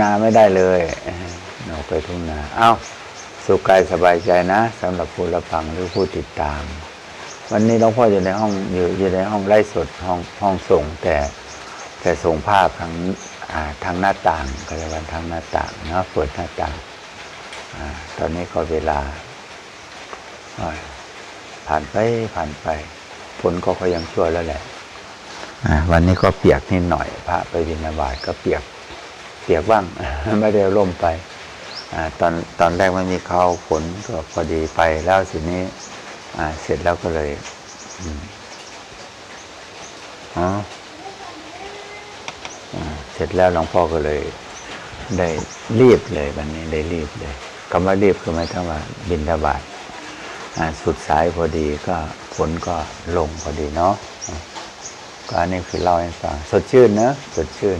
นาไม่ได้เลยออกไปทุ่งนาเอ้าสุขกายสบายใจนะสำหรับผู้รับฟังหรือผู้ติดตาม วันนี้หลวงพ่ออยู่ในห้องอยู่อยู่ในห้องไล่สดห้องห้องส่งแต่แต่ส่งภาพทางอ่าทางหน้าต่างก็เลยวันทางหน้าต่างนาะเปิดหน้าต่างอาตอนนี้ก็เวลา ผ่านไปผ่านไปฝนก็ก็ยังชั่วแล้วแหละอ่าวันนี้ก็เปียกนิดหน่อย พระไปบิณฑบาตก็เปียก เปียกบ้าง ไม่ได้ร่มไปอตอนตอนแรกไม่มีเขาฝนก็พอดีไปแล้วสินี้เสร็จแล้วก็เลยอ๋อเสร็จแล้วหลวงพ่อก็เลย ได้รีบเลยวันนี้ได้รีบเลยคำว่ารีบคือหมายถึงว่าบินทบาทสุดสายพอดีก็ฝนก็ลงพอดีเนาะอ่าก็อันนี้คือเล่าให้ฟังสดชื่นนะสดชื่น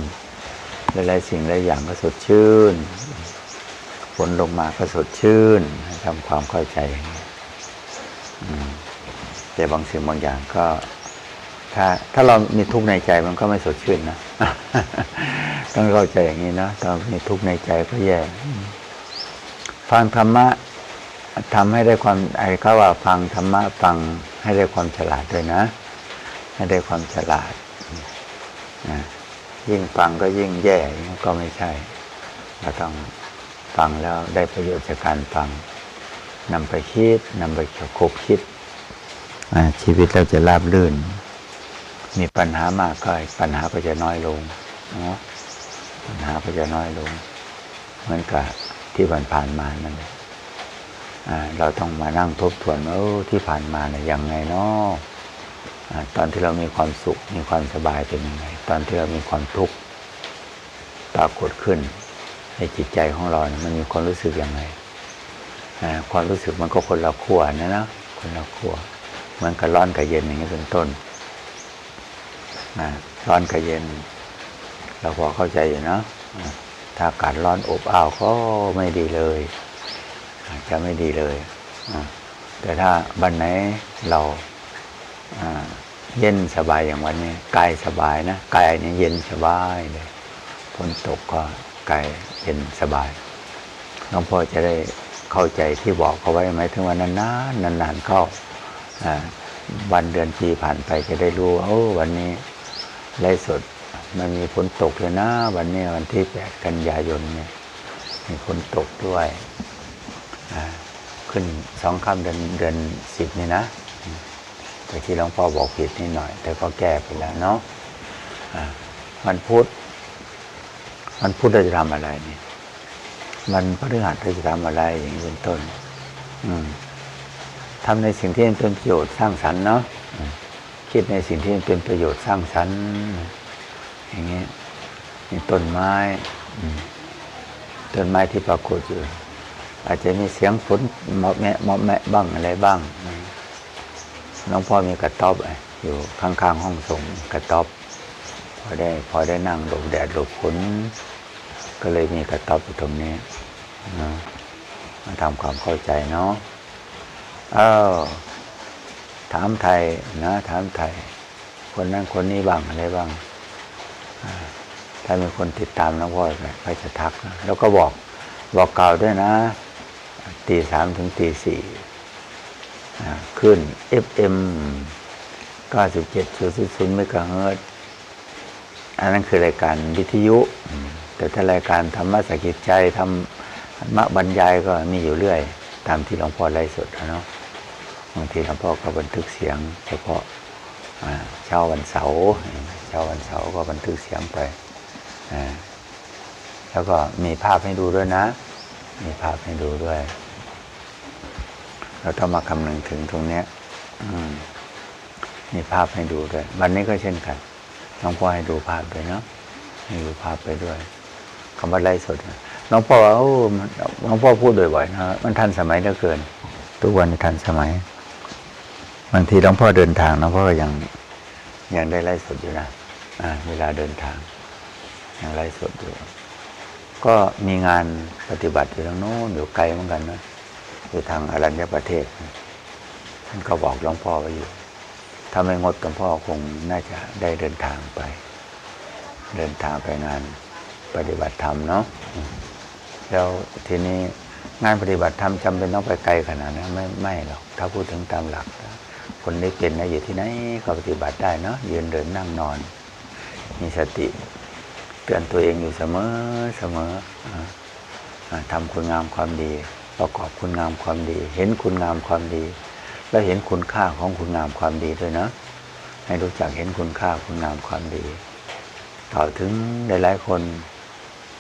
หลายๆสิ่งหลายอย่างก็สดชื่นฝนลงมาก็สดชื่นทำความเข้าใจแต่บางสิ่งบางอย่างก็ ถ้า ถ้าเรามีทุกข์ในใจมันก็ไม่สดชื่นนะต้องเข้าใจอย่างนี้นะถ้ามีทุกข์ในใจก็แย่ฟังธรรมะทำให้ได้ความไอ้เขาว่าฟังธรรมะฟังให้ได้ความฉลาดด้วยนะ ให้ได้ความฉลาดนะ ยิ่งฟังก็ยิ่งแย่ก็ไม่ใช่เราต้องฟังแล้วได้ประโยชน์จากการฟังนำไปคิดนำไปคบคิด ชีวิตเราจะราบรื่น มีปัญหามากก็ปัญหาก็จะน้อยลงเนาะปัญหาก็จะน้อยลง เหมือนกับที่ผ่านๆมานั่นแหละอ่าเราต้องมานั่งทบทวนว่าเออที่ผ่านมาเนี่ยยังไงเนาะ ตอนที่เรามีความสุขมีความสบายเป็นยังไง ตอนที่เรามีความทุกข์ปรากฏขึ้น ในจิตใจของเราเนี่ยมันมีความรู้สึกยังไงความรู้สึกมันก็คนละขั้วนะนะคนละขั้วเหมือนกับร้อนกับเย็นอย่างนี้เป็นต้นร้อนกับเย็น เราพอเข้าใจอยู่เนอะถ้าอากาศร้อนอบอ้าวก็ไม่ดีเลยอาจจะไม่ดีเลยแต่ถ้าบันไหนเรา เย็นสบายอย่างวันนี้กายสบายนะกายเนี่ยเย็นสบายเลยฝนตกก็กายเย็นสบายน้องพ่อจะได้เข้าใจที่บอกเขาไว้ไหมถึงวันนานๆนานๆเข้าอ่าวันเดือนปีผ่านไปจะได้รู้ว่าโอ้วันนี้ไล่สดมันมีฝนตกเลยนะ วันนี้วันที่แปดกันยายนเนี่ยมีฝนตกด้วยอ่าขึ้นสองค่ำเดือนเดือนสิบนี่นะ แต่ที่หลวงพ่อบอกผิดนิดหน่อย แต่ก็แก้ไปแล้วเนาะอ่าวันพุธวันพุธเราจะทำอะไรเนี่ยวันพฤหัสเราจะทำอะไรอย่างนี้เป็นต้น อืมทำในสิ่งที่มันเป็นประโยชน์สร้างสรรค์เนาะคิดในสิ่งที่มันเป็นประโยชน์สร้างสรรค์อย่างเงี้ยมีต้นไม้ต้นไม้ที่ปรากฏอยู่ อาจจะมีเสียงฝนเหมาะแมะเหมาะแมะบ้างอะไรบ้างอืม หลวงพ่อมีกระต๊อบอยู่ข้างๆห้องสงกระต๊อบพอได้พอได้นั่งหลบแดดหลบฝนก็เลยมีกระต๊อบอยู่ตรงนี้นะมาทำความเข้าใจเนาะเออถามไทยนะถามไทย คนนั้นคนนี้บ้างอะไรบ้าง ถ้ามีคนติดตามหลวงพ่อก็จะทักนะแล้วก็บอกบอกกล่าวด้วยนะตีสามถึงตีสี่ ขึ้น FM 97.00เมกะเฮิรตอันนั้นคือรายการวิทยุ แต่ถ้ารายการธรรมะสกิจใจธรรมะบรรยายก็มีอยู่เรื่อย ตามที่หลวงพ่อไลฟ์สดนะเนาะบางทีหลวงพ่อก็บันทึกเสียง เฉพาะเช้าวันเสาร์เช้าวันเสาร์ก็บันทึกเสียงไป แล้วก็มีภาพให้ดูด้วยนะ มีภาพให้ดูด้วย เราต้องมาคำนึงถึงตรงเนี้ยมีภาพให้ดูด้วย วันนี้ก็เช่นกันน้องพ่อให้ดูภาพด้วยเนาะให้ดูภาพไปด้วยคำว่าไล่สดน้องพ่อว่าโอ้น้องพ่อพูดบ่อยๆนะมันทันสมัยเหลือเกิน ทุกวันทันสมัยบางทีน้องพ่อเดินทางน้องพ่อก็ยังยังได้ไล่สดอยู่นะเวลาเดินทางยังไล่สดอยู่ ก็มีงานปฏิบัติอยู่ทางโน้นอยู่ไกลเหมือนกันนะ อยู่ทางอรัญญประเทศ ท่านก็บอกหลวงพ่อไว้อยู่ ถ้าไม่งดหลวงพ่อคงน่าจะได้เดินทางไป เดินทางไปงานปฏิบัติธรรมเนาะแล้วทีนี้งานปฏิบัติธรรมจำเป็นต้องไปไกลขนาดนั้นไม่ไม่หรอกถ้าพูดถึงตามหลัก คนได้เป็นนะอยู่ที่ไหนก็ปฏิบัติได้เนาะยืนเดินนั่งนอน มีสติเตือนตัวเองอยู่เสมอเสมออ่าอ่าทำคุณงามความดี ประกอบคุณงามความดี เห็นคุณงามความดี แล้วเห็นคุณค่าของคุณงามความดีด้วยนะ ให้รู้จักเห็นคุณค่าคุณงามความดีต่อถึงหลายๆคน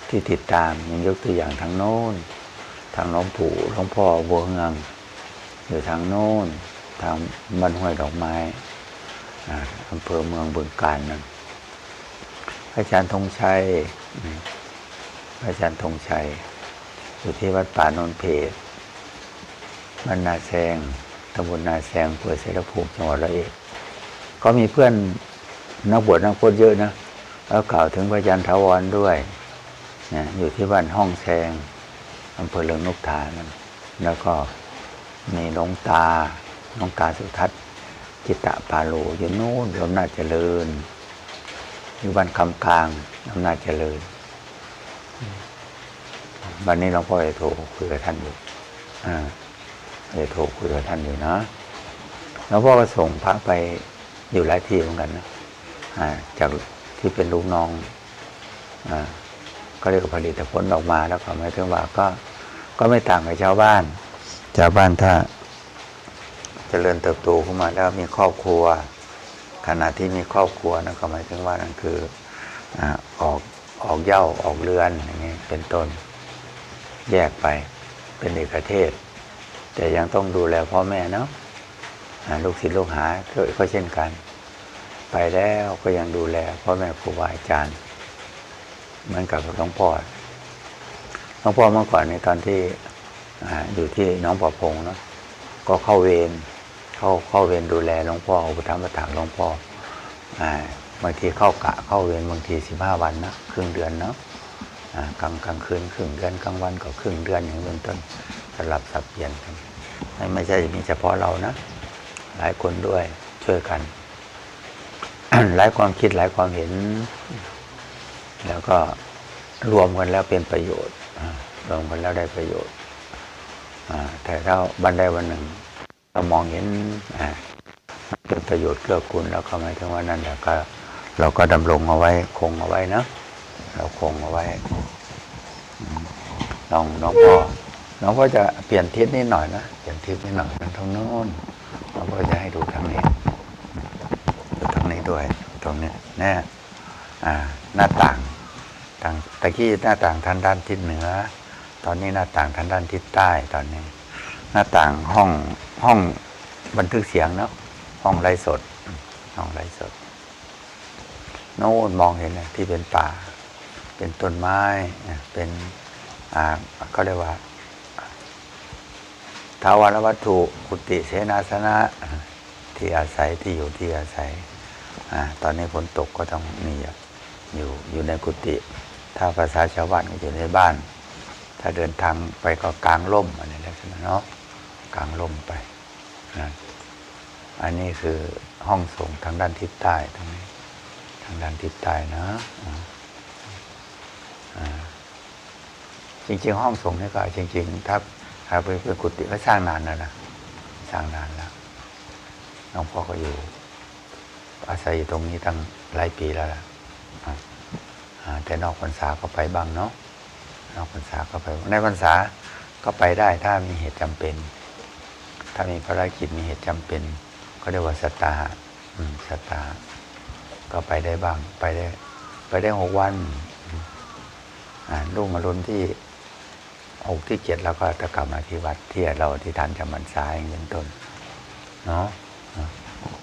ที่ติดตามยังยกตัวอย่างทางโน้น ทางหลวงปู่หลวงพ่อบัวเฮืงอยู่ทางโน้น ทางบ้านห้วยดอกไม้อ่าอำเภอเมืองบึงกาฬนั่นพระอาจารย์ธงชัยพระอาจารย์ธงชัย อยู่ที่วัดป่าโนนเพชรบ้านนาแซงตำบลนาแซงอำเภอเสรภูมิจังหวัดร้อยเอ็ดก็มีเพื่อนนักบวชนักพจน์เยอะนะแล้วกล่าวถึงพระย์ถาวรด้วยนะอยู่ที่บ้านห้องแซงอำเภอเลืองนกทานั่นแล้วก็มีหลวงตาหลวงตาสุทัศน์จิตตะปาโลอยู่โน่นอำนาจเจริญ อยู่บ้านคำกลางอำนาจเจริญ วันนี้หลวงพ่อจะโทรคุยกับท่านอยู่อ่าจะโทรคุยกับท่านอยู่นะหลวงพ่อก็ส่งพระไปอยู่หลายที่เหมือนกันนะอ่าจากที่เป็นลูกน้องอ่าก็เรียกว่าผลิตผลออกมาแล้วก็หมายถึงว่าก็ ก็ไม่ต่างกับชาวบ้าน ชาวบ้านถ้าเจริญเติบโตขึ้นมาแล้วมีครอบครัว ขณะที่มีครอบครัวนั่นก็หมายถึงว่านั่นคืออ่าออกออกเย้าออกเรือนอย่างนี้เป็นต้น แยกไปเป็นเอกเทศ แต่ยังต้องดูแลพ่อแม่เนาะลูกศิษย์ลูกหาก็ก็เช่นกัน ไปแล้วก็ยังดูแลพ่อแม่ครูบาอาจารย์เหมือนกับหลวงพ่อหลวงพ่อเมื่อก่อนในตอนที่ออยู่ที่น้องประพงเนาะก็เข้าเวรเข้าเข้าเวรดูแลหลวงพ่ออุปถัมภ์ประถางหลวงพ่ออ่าบางทีเข้ากะเข้าเวรบางทีสิบห้าวันนะครึ่งเดือนเนาะ กลางกลางคืนครึ่งเดือนกลางวันก็ครึ่งเดือนอย่างเป็นต้นสลับสับเปลี่ยนกันไม่ไม่ใช่มีเฉพาะเรานะ หลายคนด้วยช่วยกัน หลายความคิดหลายความเห็น แล้วก็รวมกันแล้วเป็นประโยชน์รวมกันแล้วได้ประโยชน์แต่ถ้าบันไดวันหนึ่งเรามองเห็นเป็นประโยชน์เกื้อกูลแล้วก็หมายถึงว่านั่นแหละก็ เราก็ดำรงเอาไว้คงเอาไว้นะ คงเอาไว้น้องน้องพ่อน้องพ่อจะเปลี่ยนทิศนิดหน่อยนะเปลี่ยนทิศนิดหน่อยทางทางโน้นน้องพ่อจะให้ดูทางนี้ดูทางนี้ด้วย ตรงนี้แน่อ่า หน้าต่างทางตะกี้หน้าต่างทางด้านทิศเหนือ ตอนนี้หน้าต่างทางด้านทิศใต้ตอนนี้ หน้าต่างห้องห้องบันทึกเสียงเนาะห้องไร้สดห้องไร้สดโน่นมองเห็นเลยที่เป็นป่า เป็นต้นไม้ เป็นอ่าเขาเรียกว่าทาวรวัตถุกุฏิเสนาสนะที่อาศัยที่อยู่ที่อาศัยอาตอนนี้ฝนตกก็ต้องมีอยู่อยู่ในกุฏิถ้าภาษาชาวบ้านก็อยู่ในบ้าน ถ้าเดินทางไปก็กลางร่มอะไรลักษณะเนาะกลางร่มไปนะอันนี้คือห้องส่งทางด้านทิศใต้ตรงนี้ ทางด้านทิศใต้นะ จริง ๆ ห้องส่งนี่ก็จริง ๆ ถ้าถ้าเป็นเป็นกุฏิก็สร้างนานแล้วนะสร้างนานแล้วหลวงพ่อก็อยู่ อาศัยอยู่ตรงนี้ตั้งหลายปีแล้วล่ะแต่นอกพรรษาก็ไปบ้างเนาะนอกพรรษาก็ไปในพรรษาก็ไปได้ถ้ามีเหตุจำเป็น ถ้ามีภารกิจมีเหตุจำเป็น ก็เรียกว่าสตาหะอืมสตาหะก็ไปได้บ้าง ไปได้ ไปได้หกวัน ลูกมารุนที่หกที่เจ็ดแล้วก็จะกลับมาที่วัดที่เราที่ทานจำมันซ้ายอย่างนี้เป็นต้นเนาะ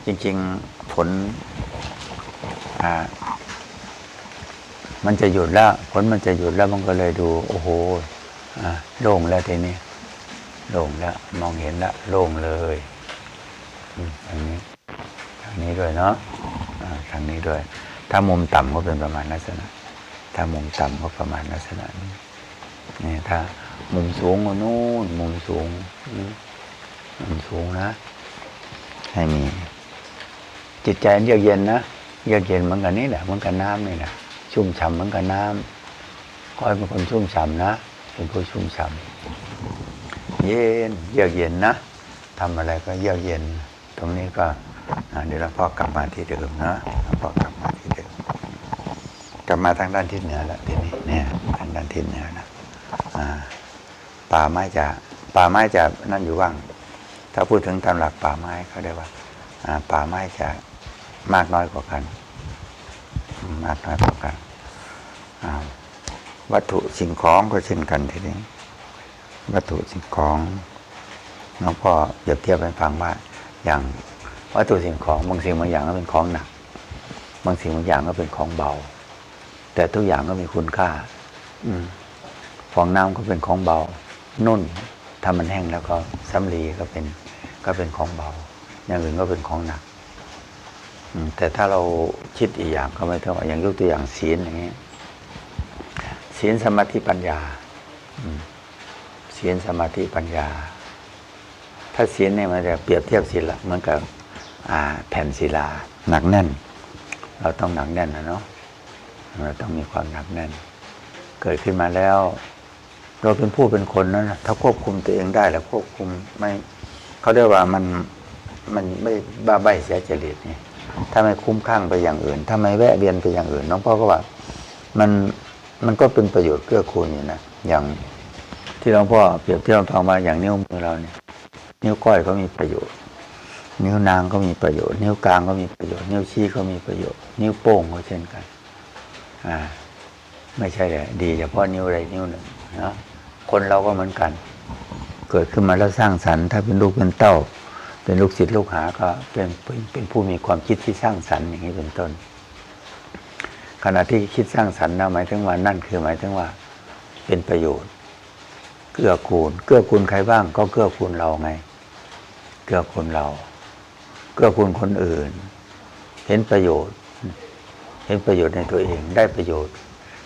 จริง ๆ ผลอ่ามันจะหยุดแล้ว ผลมันจะหยุดแล้วมันก็เลยดู โอ้โหอ่าโล่งแล้วทีนี้โล่งแล้ว มองเห็นแล้วโล่งเลยอันนี้ทางนี้ด้วยเนาะอ่าทางนี้ด้วย ถ้ามุมต่ำก็เป็นประมาณลักษณะ ถ้ามุมต่ำก็ประมาณลักษณะนี้นี่ถ้ามุมสูงก็นู่นมุมสูงมุมสูงนะ ให้มี จิตใจเยือกเย็นนะเยือกเย็นเหมือนกันนี่แหละเหมือนกับน้ำนี่แหละชุ่มฉ่ำเหมือนกับน้ำขอให้เป็นคนชุ่มฉ่ำนะเป็นผู้ชุ่มฉ่ำเย็นเยือกเย็นนะทำอะไรก็เยือกเย็น ตรงนี้ก็เดี๋ยวหลวพ่อกลับมาที่เดิมนะพ่อกลับมา กลับมาทางด้านทิศเหนือแล้วทีนี้เนี่ยทางด้านทิศเหนือนะอ่าป่าไม้จะป่าไม้จะนั่นอยู่ว่าง ถ้าพูดถึงตามหลักป่าไม้เขาเรียกว่าอ่าป่าไม้จะมากน้อยกว่ากัน มากน้อยกว่ากันอ่าวัตถุสิ่งของก็เช่นกันทีนี้ วัตถุสิ่งของน้องพ่อเปรียบเทียบให้ฟังว่าอย่างวัตถุสิ่งของบางสิ่งบางอย่างก็เป็นของหนัก บางสิ่งบางอย่างก็เป็นของเบา แต่ทุกอย่างก็มีคุณค่าอืมฟองน้ำก็เป็นของเบา นุ่นถ้ามันแห้งแล้วก็สำลีก็เป็นก็เป็นของเบา อย่างอื่นก็เป็นของหนักอืมแต่ถ้าเราคิดอีกอย่างก็ไม่เท่าอย่างยกตัวอย่างศีลอย่างนี้ยศีลสมาธิปัญญาอืมศีลสมาธิปัญญา ถ้าศีลเนี่ยมันจะเปรียบเทียบศีลละเหมือนกับอ่าแผ่นศิลาหนักแน่น เราต้องหนักแน่นนะเนาะ เราต้องมีความหนักแน่น เกิดขึ้นมาแล้ว เราเป็นผู้เป็นคนนั้นนะถ้าควบคุมตัวเองได้แล้วควบคุมไม่เขาเรียกว่ามันมันไม่บ้าใบเสียจริตไงถ้าไม่คุ้มข้างไปอย่างอื่น ถ้าไม่แวะเวียนไปอย่างอื่น น้องพ่อก็ว่ามันมันก็เป็นประโยชน์เกื้อกูลอยู่นะอย่างที่หลวงพ่อเปรียบเทียบฟังมาอย่างนิ้วมือเราเนี่ยนิ้วก้อยก็มีประโยชน์ นิ้วนางก็มีประโยชน์ นิ้วกลางก็มีประโยชน์ นิ้วชี้ก็มีประโยชน์ นิ้วโป้งก็เช่นกัน อ่าไม่ใช่เลยดีเฉพาะนิ้วใดนิ้วหนึ่งนะคนเราก็เหมือนกัน เกิดขึ้นมาแล้วสร้างสรรค์ถ้าเป็นลูกเป็นเต้า เป็นลูกศิษย์ลูกหาก็เป็นเป็นเป็นผู้มีความคิดที่สร้างสรรค์อย่างนี้เป็นต้น ขณะที่คิดสร้างสรรค์นะหมายถึงว่านั่นคือหมายถึงว่า เป็นประโยชน์ เกื้อกูล เกื้อกูลใครบ้าง ก็เกื้อกูลเราไง เกื้อกูลเรา เกื้อกูลคนอื่น เห็นประโยชน์ เห็นประโยชน์ในตัวเองได้ประโยชน์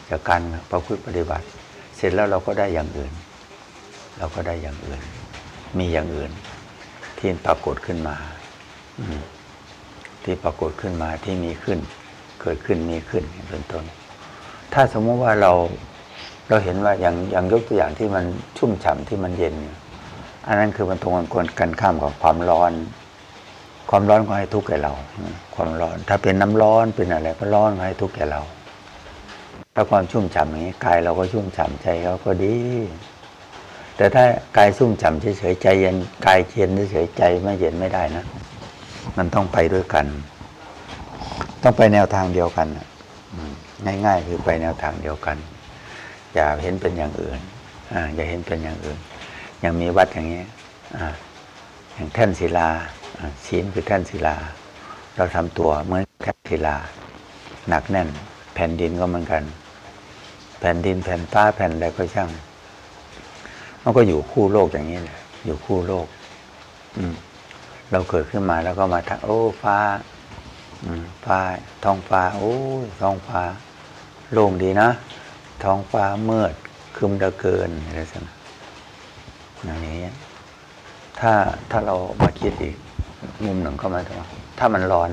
จากการประพฤติปฏิบัติ เสร็จแล้วเราก็ได้อย่างอื่น เราก็ได้อย่างอื่น มีอย่างอื่น ที่ปรากฏขึ้นมาที่ปรากฏขึ้นมาที่มีขึ้น เกิดขึ้นมีขึ้นเป็นต้น ถ้าสมมติว่าเราเราเห็นว่าอย่างอย่างยกตัวอย่างที่มันชุ่มฉ่ำที่มันเย็น อันนั้นคือมันตรงกันกันข้ามกับความร้อน ความร้อนก็ให้ทุกข์แก่เรา ความร้อน ถ้าเป็นน้ำร้อนเป็นอะไรก็ร้อนก็ให้ทุกข์แก่เรา ถ้าความชุ่มฉ่ำอย่างนี้กายเราก็ชุ่มฉ่ำใจเราก็ดี แต่ถ้ากายชุ่มฉ่ำเฉยๆใจเย็นกายเย็นเฉยๆใจไม่เย็นไม่ได้นะ มันต้องไปด้วยกัน ต้องไปแนวทางเดียวกันง่ายๆคือไปแนวทางเดียวกัน อย่าเห็นเป็นอย่างอื่นอ่าอย่าเห็นเป็นอย่างอื่น อย่างมีวัดอย่างนี้อ่าอย่างแท่นศิลา ศีลคือแท่นศิลา เราทำตัวเหมือนแท่นศิลา หนักแน่น แผ่นดินก็เหมือนกัน แผ่นดินแผ่นฟ้าแผ่นอะไรก็ช่างมันก็อยู่คู่โลกอย่างนี้แหละอยู่คู่โลก อืม เราเกิดขึ้นมาแล้วก็มาทักโอ้ฟ้า อืมฟ้าท้องฟ้า โอ้ท้องฟ้า โล่งดีนะท้องฟ้ามืดคึมเหลือเกินอะไรสักอย่างนี้ถ้าถ้าเรามาคิดอีก มุมหนึ่งก็หมายถึงว่าถ้ามันร้อน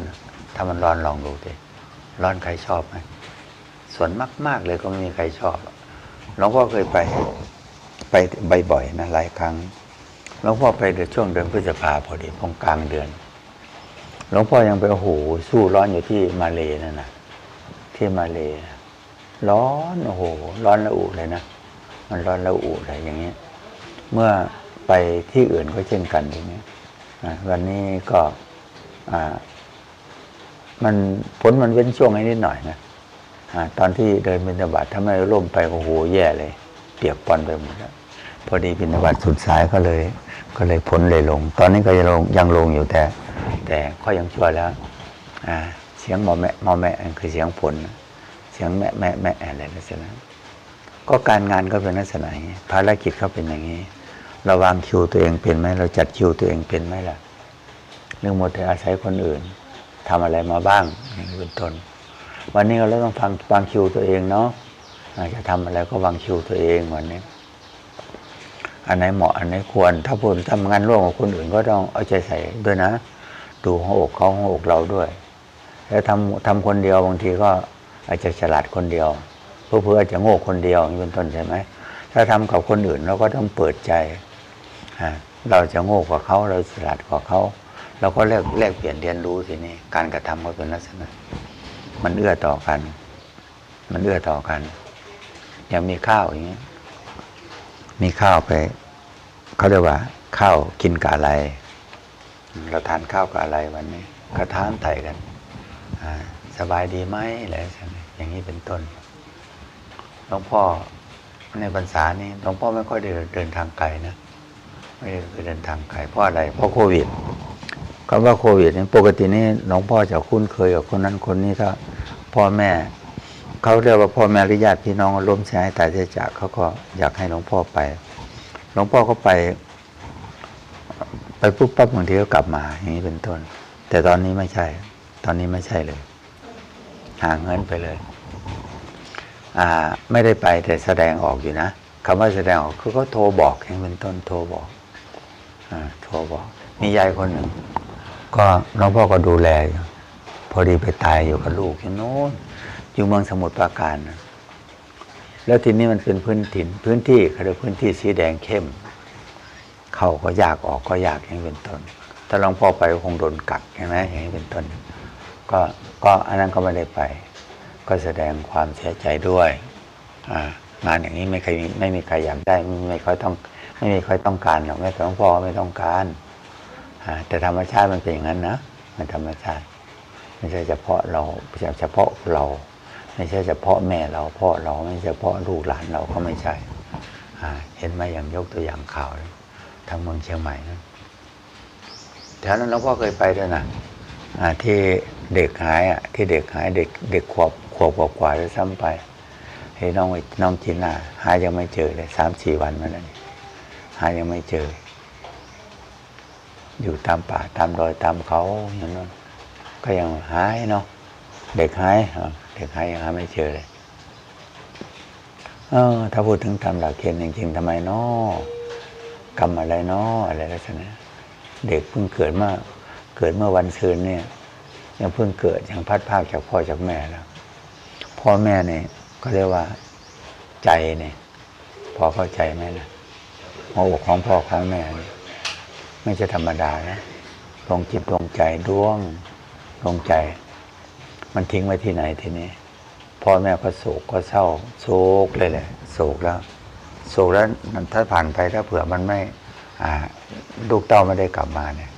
ถ้ามันร้อนลองดูดิร้อนใครชอบไหมส่วนมาก ๆ เลยก็ไม่มีใครชอบหลวงพ่อเคยไปไปบ่อยๆนะหลายครั้งหลวงพ่อไปเดือนช่วงเดือนพฤษภาพอดีตรงกลางเดือนหลวงพ่อยังไปโอ้โหสู้ร้อนอยู่ที่มาเลนั่นนะที่มาเลร้อนโอ้โหร้อนระอุเลยนะมันร้อนระอุเลยอย่างเงี้ยเมื่อไปที่อื่นก็เช่นกันอย่างเงี้ย วันนี้ก็มันผลมันเว้นช่วงนิดหน่อยนะอ่าตอนที่เดินบินบาตถ้าไม่ร่มไปโอ้โหแย่เลย เปียกปอนไปหมดแล้วพอดีบินบาตสุดสายก็เลย ก็เลยผลเลยลง ตอนนี้ก็ยังลงยังลงอยู่แต่ แต่ก็ยังช่วยแล้วเสียงหมอแม่หมอแม่คือเสียงผลนเสียงแม่แม่แม่อะไรลักษณะก็การงานก็เป็นลักษณะอย่างนี้ภารกิจเขาเป็นอย่างนี้ เราวางคิวตัวเองเป็นไหมเราจัดคิวตัวเองเป็นไหมล่ะ เรื่องหมดแต่อาศัยคนอื่นทำอะไรมาบ้างอย่างนี้เป็นต้นวันนี้เราต้องฟังวางคิวตัวเองเนาะอาจจะทำอะไรก็วางคิวตัวเองวันนี้ อันไหนเหมาะอันไหนควร ถ้าพูดทำงานร่วมกับคนอื่นก็ต้องเอาใจใส่ด้วยนะ ดูหัวอกเขาหัวอกเราด้วย แล้วทำทำคนเดียวบางทีก็อาจจะฉลาดคนเดียวเพื่อเพื่อจะโง่คนเดียวอย่างนี้เป็นต้นใช่ไหมถ้าทำกับคนอื่นเราก็ต้องเปิดใจ เราจะโง่กว่าเขาเราฉลาดกว่าเขาเราก็แลกแลกเปลี่ยนเรียนรู้สินี่การกระทำก็เป็นลักษณะ มันเอื้อต่อกัน มันเอื้อต่อกันอย่างมีข้าวอย่างนี้มีข้าวไปเขาเรียกว่า ข้าวกินกับอะไร เราทานข้าวกับอะไรวันนี้ก็ทานไต่กันสบายดีไหมอะไรอย่างนี้เป็นต้นหลวงพ่อในพรรษานี้หลวงพ่อไม่ค่อยได้เดินทางไกลนะ ไม่ได้เดินทางไกลเพราะอะไร เพราะโควิดคำว่าโควิดนี่ปกตินี่หลวงพ่อจะคุ้นเคยกับคนนั้นคนนี้ถ้าพ่อแม่เขาเรียกว่าพ่อแม่หรือญาติพี่น้องร่วมใช้ตายใจจากเขาก็อยากให้หลวงพ่อไป หลวงพ่อก็ไป ไปปุ๊บปั๊บบางทีก็กลับมาอย่างนี้เป็นต้น แต่ตอนนี้ไม่ใช่ ตอนนี้ไม่ใช่เลยห่างเงินไปเลย อ่า ไม่ได้ไปแต่แสดงออกอยู่นะคำว่าแสดงออกคือก็โทรบอกอย่างเป็นต้นโทรบอก โทรบอกมียายคนหนึ่ง ก็หลวงพ่อก็ดูแลอยู่พอดีไปตายอยู่กับลูกที่โน้นอยู่เมืองสมุทรปราการนะแล้วทีนี้มันเป็นพื้นถิ่นพื้นที่เขาเรียกพื้นที่สีแดงเข้ม เข้าก็ยากออกก็ยากอย่างนี้เป็นต้นถ้าหลวงพ่อไปก็คงโดนกักใช่ไหมอย่างนี้เป็นต้น ก็ก็อันนั้นก็ไม่ได้ไป ก็แสดงความเสียใจด้วยอ่างานอย่างนี้ไม่เคยไม่มีใครอยากได้ไม่ไม่ค่อยต้อง ไม่มีใครต้องการหรอกแม่หลวงพ่อไม่ต้องการแต่ธรรมชาติมันเป็นอย่างนั้นนะมันธรรมชาติ ไม่ใช่เฉพาะเราเฉพาะเรา ไม่ใช่เฉพาะแม่เราพ่อเราไม่ใช่เฉพาะลูกหลานเราก็ไม่ใช่เห็นไหมอย่างยกตัวอย่างข่าวทางเมืองเชียงใหม่นะแถวนั้นหลวงพ่อเคยไปด้วยนะที่เด็กหายอะที่เด็กหายเด็กเด็กขวบขวบกว่าๆด้วยซ้ำไปเฮ้น้องน้องจีน่าหายังไม่เจอเลยสามสี่วันมาแล้วนี่ หายังไม่เจอ อยู่ตามป่าตามดอยตามเขาอย่างนั้นก็ยังหายเนาะเด็กหายเด็กหายยังหาไม่เจอเลยเออถ้าพูดถึงตามหลักเกณฑ์จริงๆทำไมเนาะกรรมอะไรเนาะอะไรลักษณะเด็กเพิ่งเกิดมื่อเกิดเมื่อวันซืนเนี่ย ยังเพิ่งเกิดยังพัดภาคจากพ่อจากแม่แล้วพ่อแม่เนี่ยก็เรียกว่าใจเนี่ย พอเข้าใจไหมนะ หัวอกของพ่อของแม่ไม่ใช่ธรรมดานะดวงจิตดวงใจดวงดวงใจ มันทิ้งไว้ที่ไหนทีนี้พ่อแม่ก็โศกก็เศร้าโศกเลยแหละโศกแล้วโศกแล้วถ้าผ่านไปถ้าเผื่อมันไม่อ่าลูกเต้าไม่ได้กลับมาเนี่ย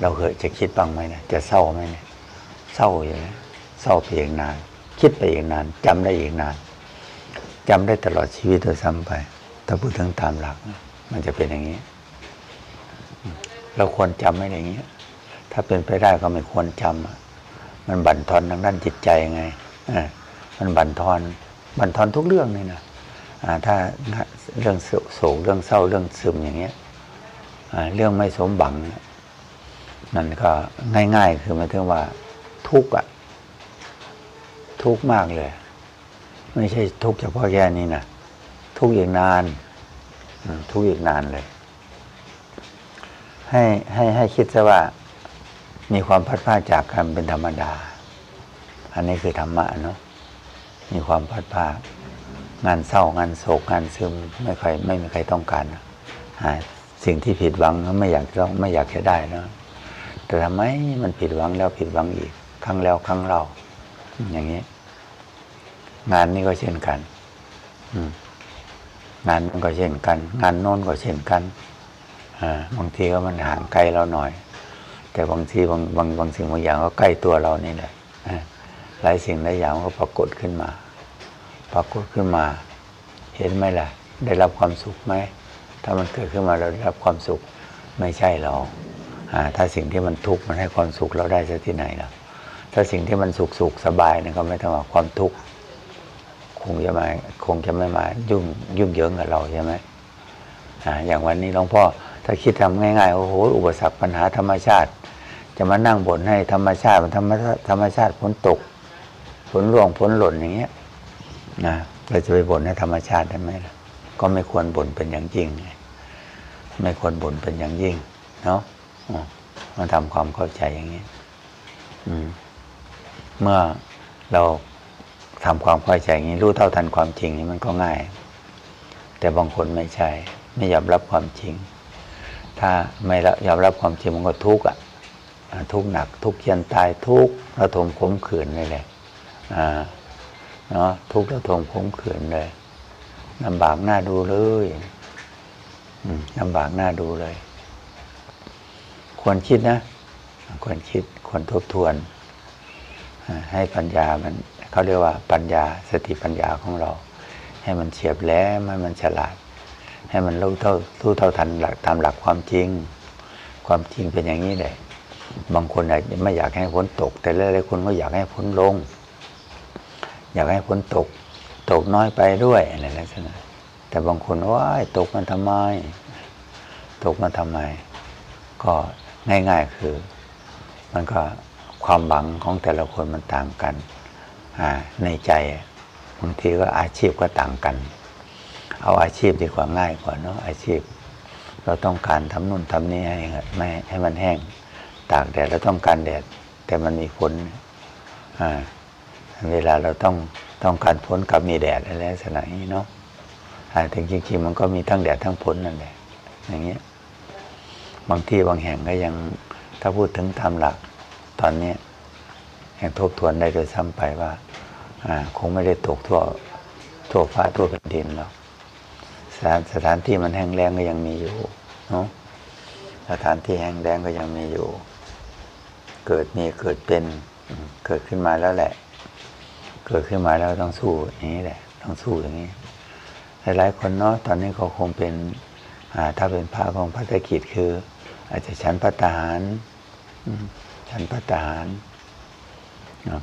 เราเคยจะคิดบ้างไหมเนี่ยจะเศร้าไหมเนี่ยเศร้าอย่างนี้เศร้าไปอีกนาน คิดไปอีกนานจำได้อีกนานจำได้ตลอดชีวิตโดยซ้ำไป ถ้าพูดถึงตามหลักนะ มันจะเป็นอย่างนี้ เราควรจำไม่อย่างนี้ ถ้าเป็นไปได้ก็ไม่ควรจำอะมันบั่นทอนทางด้านจิตใจไงเออมันบั่นทอนบั่นทอนทุกเรื่องเลยนะอ่าถ้าเรื่องโศกเรื่องเศร้าเรื่องซึมอย่างเงี้ยอ่าเรื่องไม่สมบังนั่นก็ง่าย ๆ คือหมายถึงว่าทุกข์อะทุกข์มากเลย ไม่ใช่ทุกข์เฉพาะแค่นี้นะทุกข์อีกนาน ทุกข์อีกนานเลย ให้ให้ให้คิดซะว่า มีความพัดพลาดจากกันเป็นธรรมดา อันนี้คือธรรมะเนาะมีความพัดพลาดงานเศร้างานโศกงานซึมไม่ใครไม่มีใครต้องการนะอ่าสิ่งที่ผิดหวังไม่อยากต้องไม่อยากจะได้นะแต่ทำไมมันผิดหวังแล้วผิดหวังอีก ครั้งแล้วครั้งเล่าอย่างนี้ งานนี้ก็เช่นกัน อืม งานนั้นก็เช่นกัน งานโน้นก็เช่นกันอ่าบางทีก็มันห่างไกลเราหน่อย แต่บางทีบางบางบางสิ่งบางอย่างก็ใกล้ตัวเรานี่แหละอ่าหลายสิ่งหลายอย่างก็ปรากฏขึ้นมา ปรากฏขึ้นมา เห็นไหมล่ะ ได้รับความสุขไหมถ้ามันเกิดขึ้นมาเราได้รับความสุขไม่ใช่หรออ่าถ้าสิ่งที่มันทุกข์มันให้ความสุขเราได้จะที่ไหนล่ะถ้าสิ่งที่มันสุขสุขสบายเนี่ยก็ไม่ต้องว่าความทุกข์ คงจะมาคงจะไม่มายุ่งยุ่งเหยิงกับเราใช่ไหมอ่าอย่างวันนี้หลวงพ่อถ้าคิดทำง่ายๆโอ้โหอุปสรรคปัญหาธรรมชาติ จะมานั่งบ่นให้ธรรมชาติมันธรรมธรรมชาติฝนตกฝนร่วงฝนหล่นอย่างเงี้ยนะเราจะไปบ่นให้ธรรมชาติได้ไหมล่ะก็ไม่ควรบ่นเป็นอย่างยิ่งไม่ควรบ่นเป็นอย่างยิ่ง เนาะมาทำความเข้าใจอย่างนี้อืมเมื่อเรา ทำความเข้าใจอย่างนี้รู้เท่าทันความจริงนี่มันก็ง่าย แต่บางคนไม่ใช่ ไม่ยอมรับความจริง ถ้าไม่ยอมรับความจริงมันก็ทุกข์อะทุกข์หนัก ทุกข์ยันตายทุกข์ระทมขมขืนเลยแหละอ่าเนาะทุกข์ระทมขมขืนเลยลำบากหน้าดูเลยอืมลำบากหน้าดูเลย ควรคิดนะ ควรคิดควรทบทวน ให้ปัญญามัน เขาเรียกว่าปัญญาสติปัญญาของเรา ให้มันเฉียบแหล้วให้มันฉลาด ให้มันรู้เท่ารู้เท่าทันหลักตามหลักความจริง ความจริงเป็นอย่างนี้แหละบางคนอาจจะไม่อยากให้ฝนตก แต่หลายๆคนก็อยากให้ฝนลง อยากให้ฝนตก ตกน้อยไปด้วยอะไรลักษณะแต่บางคนว่าตกมันทำไม ตกมันทำไม ก็ง่าย ๆคือ มันก็ความหวังของแต่ละคนมันต่างกัน ในใจบางทีก็อาชีพก็ต่างกัน เอาอาชีพดีกว่าง่ายกว่าเนาะอาชีพ เราต้องการทำนู่นทำนี่ให้ไม่ให้มันแห้ง ตากแดดเราต้องการแดด แต่มันมีฝนอ่าเวลาเราต้องต้องการฝนกับมีแดดอะไรลักษณะนี้เนาะถึงจริงๆมันก็มีทั้งแดดทั้งฝนนั่นแหละอย่างเงี้ยบางที่บางแห่งก็ยังถ้าพูดถึงตามหลักตอนเนี้ย ยังทบทวนได้โดยซ้ำไปว่าคงไม่ได้ตกทั่วทั่วฟ้าทั่วแผ่นดินหรอกสถานสถานที่มันแห้งแล้งก็ยังมีอยู่เนาะสถานที่แห้งแล้งก็ยังมีอยู่ เกิดมีเกิดเป็นเกิดขึ้นมาแล้วแหละ เกิดขึ้นมาแล้วต้องสู้อย่างนี้แหละ ต้องสู้อย่างนี้ หลายๆคนเนาะตอนนี้เขาคงเป็นถ้าเป็นพระของพระตะกิจคือ อาจจะฉันพระทหารอืมฉันพระทหาร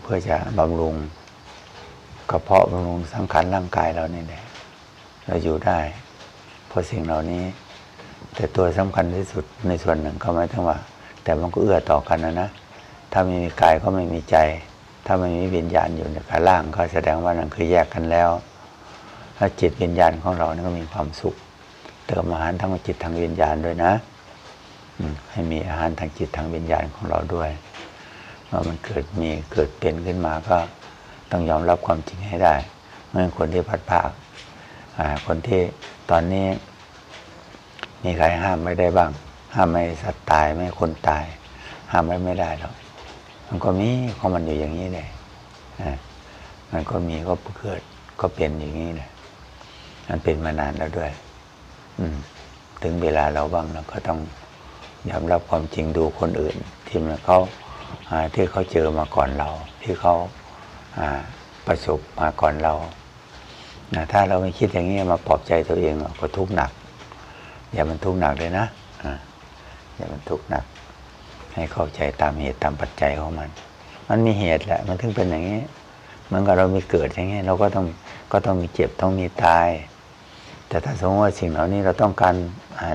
เพื่อจะบำรุงกระเพาะบำรุงสังขารร่างกายเรานี่แหละเราอยู่ได้ เพราะสิ่งเหล่านี้ แต่ตัวสำคัญที่สุดในส่วนหนึ่งก็หมายถึงว่า แต่มันก็เอื้อต่อกันนะนะถ้าไม่มีกายก็ไม่มีใจ ถ้าไม่มีวิญญาณอยู่ในขาล่างก็แสดงว่านั่นคือแยกกันแล้วถ้าจิตวิญญาณของเรานี่ก็มีความสุข เติมอาหารทั้งจิตทางวิญญาณด้วยนะให้มีอาหารทางจิตทางวิญญาณของเราด้วย เมื่อมันเกิดมีเกิดเป็นขึ้นมาก็ต้องยอมรับความจริงให้ได้เมื่อคนที่พัดภาคอ่าคนที่ตอนนี้ มีใครห้ามไม่ได้บ้าง ห้ามไม่สัตว์ตายไม่คนตาย ห้ามไม่ไม่ได้หรอกมันก็มีของมันอยู่อย่างนี้เลยอ่ามันก็มีก็เกิดก็เป็นอย่างนี้เลยมันเป็นมานานแล้วด้วย อืม ถึงเวลาเราบ้างเราก็ต้องยอมรับความจริงดูคนอื่น ที่มันเขา ที่เขาเจอมาก่อนเรา ที่เขาประสบมาก่อนเรานะถ้าเราไม่คิดอย่างนี้มาปลอบใจตัวเองก็ทุกข์หนัก อย่ามันทุกข์หนักเลยนะอย่ามันทุกข์หนัก ให้เข้าใจตามเหตุตามปัจจัยของมัน มันมีเหตุแหละ มันถึงเป็นอย่างนี้เหมือนกับเรามีเกิดอย่างนี้เราก็ต้องก็ต้องมีเจ็บต้องมีตาย แต่ถ้าสมมติว่าสิ่งเหล่านี้เราต้องการ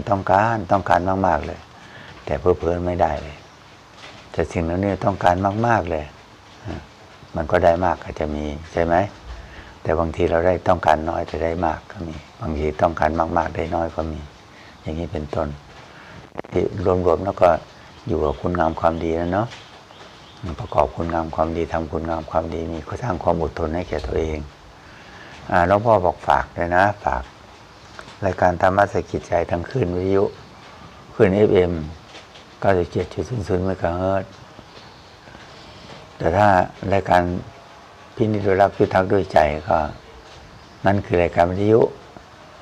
ต้องการต้องการมากๆเลย แต่เพื่อเพอไม่ได้เลย แต่สิ่งเหล่านี้ต้องการมาก ๆเลย มันก็ได้มากอาจจะมีใช่ไหม แต่บางทีเราได้ต้องการน้อยแต่ได้มากก็มี บางทีต้องการมาก ๆ ได้น้อยก็มี อย่างนี้เป็นต้นที่รวมๆแล้วก็อยู่กับคุณงามความดีนะเนาะประกอบคุณงามความดีทำคุณงามความดีมีก็สร้างความอดทนให้แก่ตัวเองอ่าหลวงพ่อบอกฝากเลยนะ ฝาก รายการธรรมะสกิจใจทางคืนวิทยุคืนเอฟเอ็ม 97.00เมกะเฮิรตแต่ถ้ารายการพินิจรักพิทักษ์ด้วยใจก็ นั่นคือรายการวิทยุ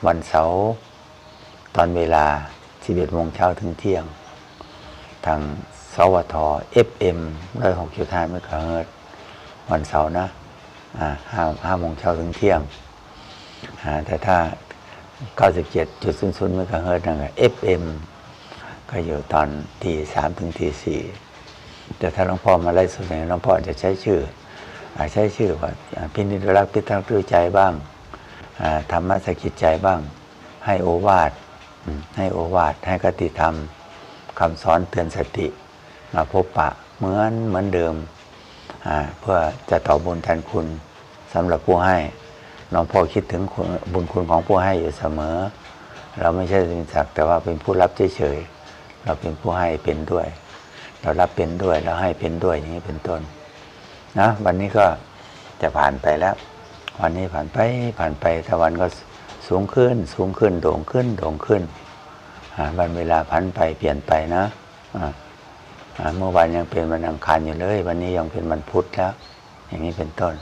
วันเสาร์ตอนเวลา 11โมงเช้าถึงเที่ยง ทางสวท FM 106.5เมกะเฮิรตวันเสาร์นะห้าห้าโมงเช้าถึงเที่ยง แต่ถ้า 97.00เมกะเฮิรตซ์นั่นก็ FM ก็อยู่ตอนตีสามถึงตีสี่แต่ถ้าหลวงพ่อมาไล่สดเนี่ยหลวงพ่อจะใช้ชื่ออาใช้ชื่อว่าพินิจรักพิทักษ์ด้วยใจบ้างธรรมะสกิจใจบ้าง ให้โอวาทให้โอวาทให้กติธรรมคำสอนเตือนสติมาพบปะเหมือนเหมือนเดิมเพื่อจะตอบบุญแทนคุณสำหรับผู้ให้น้องพ่อคิดถึงบุญคุณของผู้ให้อยู่เสมอ เราไม่ใช่เป็นสักแต่ว่าเป็นผู้รับเฉยๆ เราเป็นผู้ให้เป็นด้วย เรารับเป็นด้วยเราให้เป็นด้วยอย่างนี้เป็นต้นนะวันนี้ก็จะผ่านไปแล้ว วันนี้ผ่านไปผ่านไปตะวันก็สูงขึ้น สูงขึ้นโด่งขึ้นโด่งขึ้นวันเวลาผ่านไปเปลี่ยนไปนะเมื่อวานยังเป็นวันอังคารอยู่เลย วันนี้ยังเป็นวันพุธแล้ว อย่างนี้เป็นต้น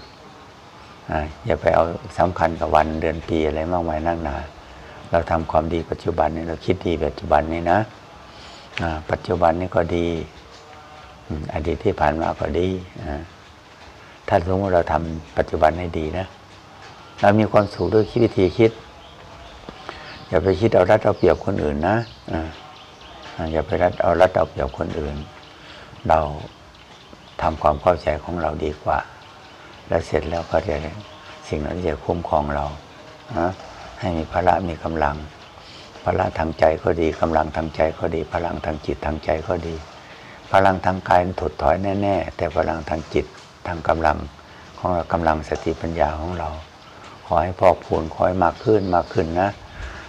อย่าไปเอาสำคัญกับวันเดือนปีอะไรมากมายนักหนา เราทำความดีปัจจุบันนี้เราคิดดีปัจจุบันนี้นะ ปัจจุบันนี้ก็ดีอดีตที่ผ่านมาก็ดีถ้าสมมติเราทำปัจจุบันให้ดีนะเรามีความสุขด้วยคิดวิธีคิด อย่าไปคิดเอารัดเอาเปรียบคนอื่นนะอย่าไปรัดเอารัดเอาเปรียบคนอื่น เราทำความเข้าใจของเราดีกว่า แล้วเสร็จแล้วก็จะสิ่งนั้นจะคุ้มครองเราให้มีพละมีกำลัง พละทางใจก็ดีกำลังทางใจก็ดี พลังทางจิตทางใจก็ดี พลังทางกายมันถดถอยแน่ ๆ แต่พลังทางจิตทางกำลังของเรากำลังสติปัญญาของเรา ขอให้พอกพูนขอให้มากขึ้นมากขึ้นนะ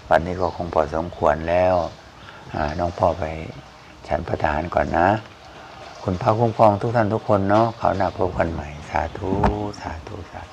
วันนี้ก็คงพอสมควรแล้วน้องพ่อไปฉันประทานก่อนนะคุณพระคุ้มครองทุกท่านทุกคนเนาะเขาหน้าพบกันใหม่ สาธุ สาธุ สาธุ